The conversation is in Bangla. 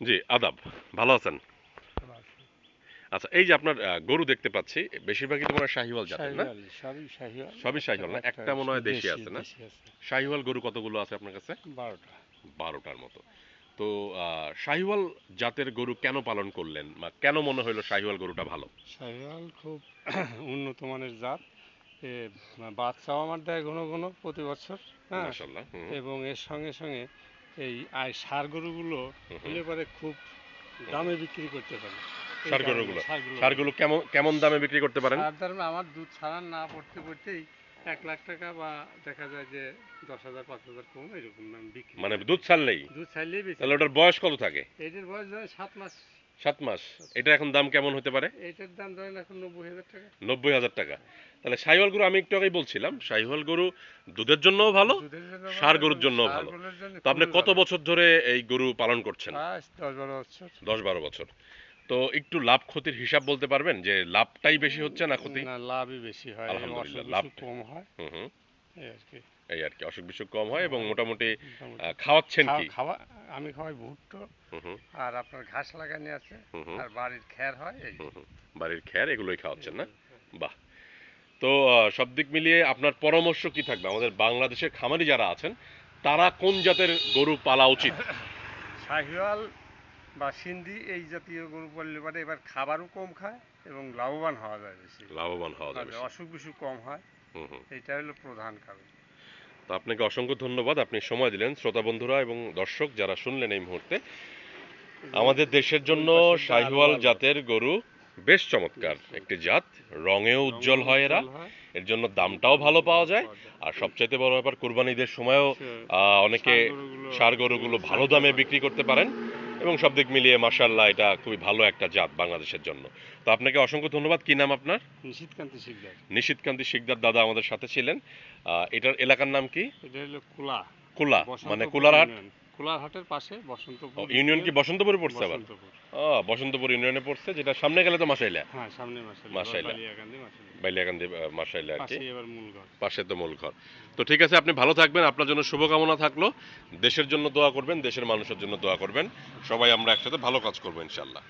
জি আদাব। ভালো আছেন? আচ্ছা এই যে আপনার গরু দেখতে পাচ্ছি বেশিরভাগই তো মনে হয় শাহিওয়াল জাতের না? সবই শাহিওয়াল। না? একটা মনে হয় দেশি আছে না? শাহিওয়াল গরু কতগুলো আছে আপনার কাছে? বারোটা। বারোটার মতো। তো শাহিওয়াল জাতের গরু কেন পালন করলেন? বা কেন মনে হলো শাহিওয়াল গরুটা ভালো? শাহিওয়াল খুব উন্নত মানের জাত। বাচ্চাও আমার দেয় ঘন ঘন প্রতি বছর হ্যাঁ? এবং এর সঙ্গে সঙ্গে এই আয় সার গরুগুলো। হলে পরে খুব দামে বিক্রি করতে পারে সার গরুগুলো? ষাঁড়গুলো। সারগুলো কেমন কেমন দামে বিক্রি করতে পারেন সার দামে আমার দুধ ছাড়া না পড়তে পড়তেই এক লাখ টাকা বা দেখা যায় যে দশ হাজার পাঁচ হাজার কম এরকম দাম বিক্রি মানে দুধ ছাড়লেই দুধ ছাড়লেই বেশি তাহলে ওটার বয়স কত থাকে এটার বয়স ধরেন সাত মাস সাত মাস। এটা এখন দাম কেমন হতে পারে? এটার দাম ধরেন এখন নব্বই হাজার টাকা। নব্বই হাজার টাকা। তাহলে শাহিওয়াল গরু আমি একটু আগেই বলছিলাম শাহিওয়াল গরু দুধের জন্যও ভালো দুধের জন্য ভালো, গরুর জন্যও ভালো। তো আপনি কত বছর ধরে এই গরু পালন করছেন? দশ বারো বছর। তো একটু লাভ ক্ষতির হিসাব বলতে পারবেন যে লাভটাই বেশি হচ্ছে না ক্ষতি? না লাভই বেশি হয় আলহামদুলিল্লাহ, লাভ কম হয়। হুম হুম। এই আর কি। অসুখ বিসুখ কম হয় এবং মোটামুটি মোটামুটি। খাওয়াচ্ছেন কি? খাওয়া আমি খাওয়াই ভুট্টো আর আপনার ঘাস লাগানি আছে আর বাড়ির খ্যার হয় এই। বাড়ির খ্যার এগুলোই খাওয়াচ্ছেন না? বাহ। তো সব দিক মিলিয়ে আপনার পরামর্শ কি থাকবে? আমাদের বাংলাদেশের খামারি যারা আছেন তারা কোন জাতের গরু পালা উচিত? শাহিওয়াল বা সিন্ধি এই জাতীয় গরু পাললে পরে এবার খাবারও কম খায় এবং লাভবান হওয়া যায় বেশি। লাভবান হওয়া যাবে অসুখ বিসুখ কম হয়। এইটা হলো প্রধান কারণ। আপনাকে অসংখ্য ধন্যবাদ। আপনি সময় দিলেন শ্রোতা বন্ধুরা এবং দর্শক যারা শুনলেন এই মুহূর্তে। আমাদের দেশের জন্য শাহিওয়াল জাতের গরু বেশ চমৎকার। একটি জাত রঙেও উজ্জ্বল হয় এরা। এর জন্য দামটাও ভালো পাওয়া যায়। আর সবচাইতে বড় ব্যাপার কোরবানিদের সময়ও আহ, অনেকে সার গরুগুলো ভালো দামে বিক্রি করতে পারেন। এবং সব দিক মিলিয়ে মাসাল্লাহ এটা খুবই ভালো একটা জাত বাংলাদেশের জন্য। তো আপনাকে অসংখ্য ধন্যবাদ। কি নাম আপনার? নিশিতকান্তি শিকদার। নিশীতকান্তি শিকদার দাদা আমাদের সাথে ছিলেন। আহ, এটার এলাকার নাম কি? এটা হলো কুলা। কুলা মানে কুলারহাট। কুলারহাটের পাশে বসন্তপুর ইউনিয়ন কি বসন্তপুরে পড়ছে আবার? ও বসন্তপুর ইউনিয়নে পড়ছে যেটা সামনে গেলে তো মাসাইলা হ্যাঁ সামনে মাসাইল বাইলিয়াকান্দি মাসাইলা আর কি। পাশে তো মূল ঘর। তো ঠিক আছে আপনি ভালো থাকবেন আপনার জন্য শুভকামনা থাকল। দেশের জন্য দোয়া করবেন দেশের মানুষের জন্য দোয়া করবেন। সবাই আমরা একসাথে ভালো কাজ করব ইনশাল্লাহ